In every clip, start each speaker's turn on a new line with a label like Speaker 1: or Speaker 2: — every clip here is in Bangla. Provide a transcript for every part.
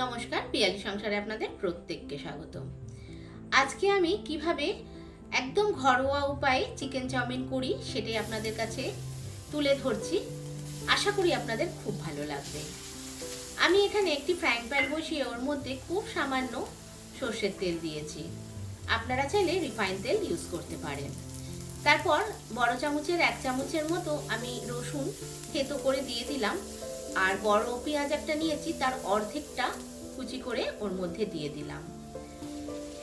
Speaker 1: নমস্কার, পিয়ালি সংসারে আপনাদের প্রত্যেককে স্বাগত আজকে আমি কীভাবে একদম ঘরোয়া উপায়ে চিকেন চাউমিন করি সেটাই আপনাদের কাছে তুলে ধরছি। আশা করি আপনাদের খুব ভালো লাগবে। আমি এখানে একটি ফ্রাইং প্যান বসিয়ে ওর মধ্যে খুব সামান্য সর্ষের তেল দিয়েছি। আপনারা চাইলে রিফাইন তেল ইউজ করতে পারেন। তারপর বড় চামচের এক চামচের মতো আমি রসুন থেতো করে দিয়ে দিলাম। আর বড় পেঁয়াজ একটা নিয়েছি, তার অর্ধেকটা কুচি করে ওর মধ্যে দিয়ে দিলাম।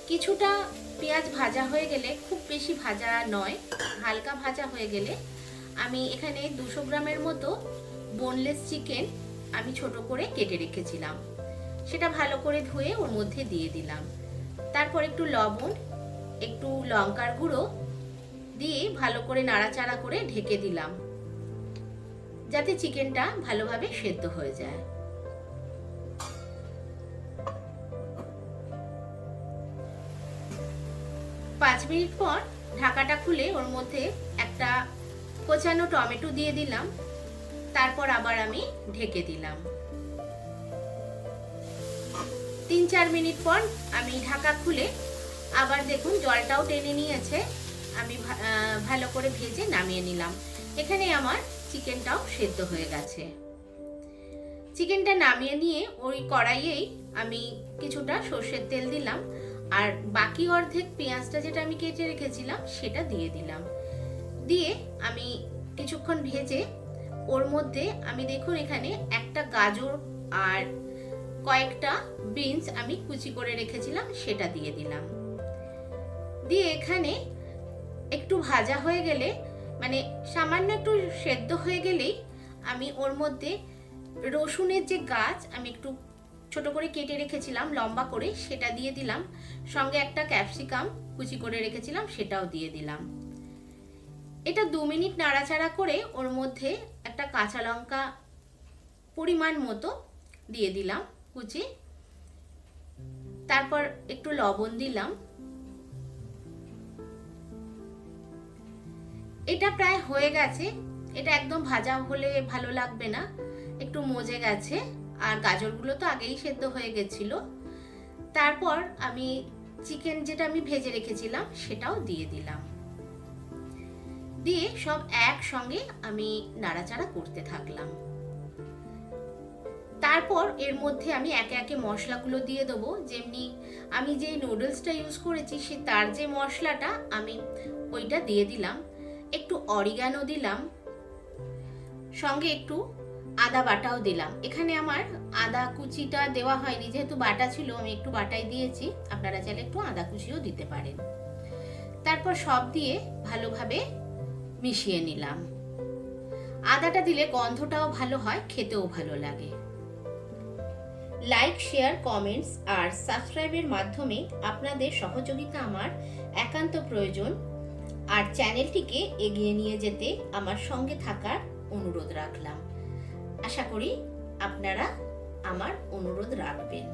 Speaker 1: কিছুটা পেঁয়াজ ভাজা হয়ে গেলে, খুব বেশি ভাজা নয়, হালকা ভাজা হয়ে গেলে, আমি এখানে দুশো গ্রামের মতো বোনলেস চিকেন আমি ছোট করে কেটে রেখেছিলাম। সেটা ভালো করে ধুয়ে ওর মধ্যে দিয়ে দিলাম। তারপর একটু লবণ, একটু লঙ্কার গুঁড়ো দিয়ে ভালো করে নাড়াচাড়া করে ঢেকে দিলাম। যাতে চিকেনটা ভালোভাবে সেদ্ধ হয়ে যায়। পাঁচ মিনিট পর ঢাকাটা খুলে ওর মধ্যে একটা কোচানো টমেটো দিয়ে দিলাম। তারপর আবার আমি ঢেকে দিলাম। তিন চার মিনিট পর আমি ঢাকা খুলে আবার দেখুন জলটাও টেনে নিয়েছে। আমি ভালো করে ভেজে নামিয়ে নিলাম। এখানে আমার চিকেনটাও সেদ্ধ হয়ে গেছে। চিকেনটা নামিয়ে নিয়ে ওই কড়াইয়েই আমি কিছুটা সর্ষের তেল দিলাম আর বাকি অর্ধেক পেঁয়াজটা যেটা আমি কেটে রেখেছিলাম সেটা দিয়ে দিলাম। দিয়ে আমি কিছুক্ষণ ভেজে ওর মধ্যে আমি দেখুন এখানে একটা গাজর আর কয়েকটা বিনস আমি কুচি করে রেখেছিলাম সেটা দিয়ে দিলাম। দিয়ে এখানে একটু ভাজা হয়ে গেলে মানে সামান্য একটু সেদ্ধ হয়ে গেলেই আমি ওর মধ্যে রসুনের যে গাছ আমি একটু ছোট করে কেটে রেখেছিলাম, লম্বা করে, সেটা দিয়ে দিলাম। সঙ্গে একটা ক্যাপসিকাম কুচি করে রেখেছিলাম, সেটাও দিয়ে দিলাম। এটা দু মিনিট নাড়াচাড়া করে ওর মধ্যে একটা কাঁচা লঙ্কা পরিমাণ মতো দিয়ে দিলাম কুচি। তারপর একটু লবণ দিলাম। এটা প্রায় হয়ে গেছে। এটা একদম ভাজা হলে ভালো লাগবে না। একটু মজে গেছে। আর গাজরগুলো তো আগেই সেদ্ধ হয়ে গেছিল। তারপর আমি চিকেন যেটা আমি ভেজে রেখেছিলাম, সেটাও দিয়ে দিলাম। দিয়ে সব একসঙ্গে আমি নাড়াচাড়া করতে থাকলাম। তারপর এর মধ্যে আমি একে একে মশলাগুলো দিয়ে দেবো। যেমনি আমি যে নুডলসটা ইউজ করেছি, সে তার যে মশলাটা আমি ওইটা দিয়ে দিলাম। একটু অরিগানো দিলাম, সঙ্গে একটু আদা বাটাও দিলাম। এখানে আমার আদা কুচিটা দেওয়া হয়নি, যেহেতু বাটা ছিল, আমি একটু বাটাই দিয়েছি। আপনারা চাইলে একটু আদা কুচিও দিতে পারেন। তারপর সব দিয়ে ভালোভাবে মিশিয়ে নিলাম। আদাটা দিলে গন্ধটাও ভালো হয়, খেতেও ভালো লাগে। লাইক শেয়ার কমেন্টস আর সাবস্ক্রাইবের মাধ্যমে আপনাদের সহযোগিতা আমার একান্ত প্রয়োজন। আর চ্যানেলটিকে এগিয়ে নিয়ে যেতে আমার সঙ্গে থাকার অনুরোধ রাখলাম। আশা করি আপনারা আমার অনুরোধ রাখবেন।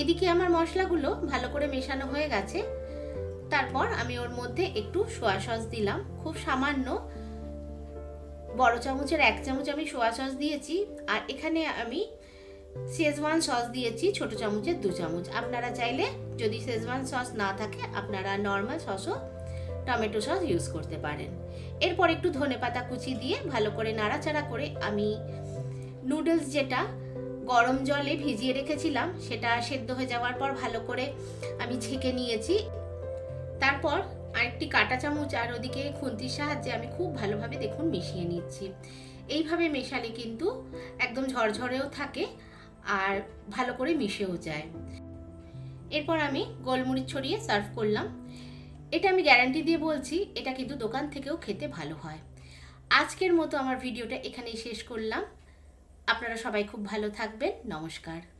Speaker 1: এদিকে আমার মশলাগুলো ভালো করে মেশানো হয়ে গেছে। তারপর আমি ওর মধ্যে একটু সোয়া সস দিলাম। খুব সামান্য বড় চামচের এক চামচ আমি সোয়া সস দিয়েছি। আর এখানে আমি শেজওয়ান সস দিয়েছি, ছোট চামচের দু চামচ। আপনারা চাইলে যদি শেজওয়ান সস না থাকে, আপনারা নর্মাল সসও টমেটো সস ইউজ করতে পারেন। এরপর একটু ধনে পাতা কুচি দিয়ে ভালো করে নাড়াচাড়া করে আমি নুডলস যেটা গরম জলে ভিজিয়ে রেখেছিলাম, সেটা সেদ্ধ হয়ে যাওয়ার পর ভালো করে আমি ছেঁকে নিয়েছি। তারপর আরেকটি কাঁটা চামচ আর ওদিকে খুন্তির সাহায্যে আমি খুব ভালোভাবে দেখুন মিশিয়ে নিচ্ছি। এইভাবে মেশালে কিন্তু একদম ঝরঝরেও থাকে আর ভালো করে মিশেও যায়। এরপর আমি গোলমরিচ ছড়িয়ে সার্ভ করলাম। এটা আমি গ্যারান্টি দিয়ে বলছি, এটা কিন্তু দোকান থেকেও খেতে ভালো হয়। আজকের মতো আমার ভিডিওটা এখানেই শেষ করলাম। আপনারা সবাই খুব ভালো থাকবেন। নমস্কার।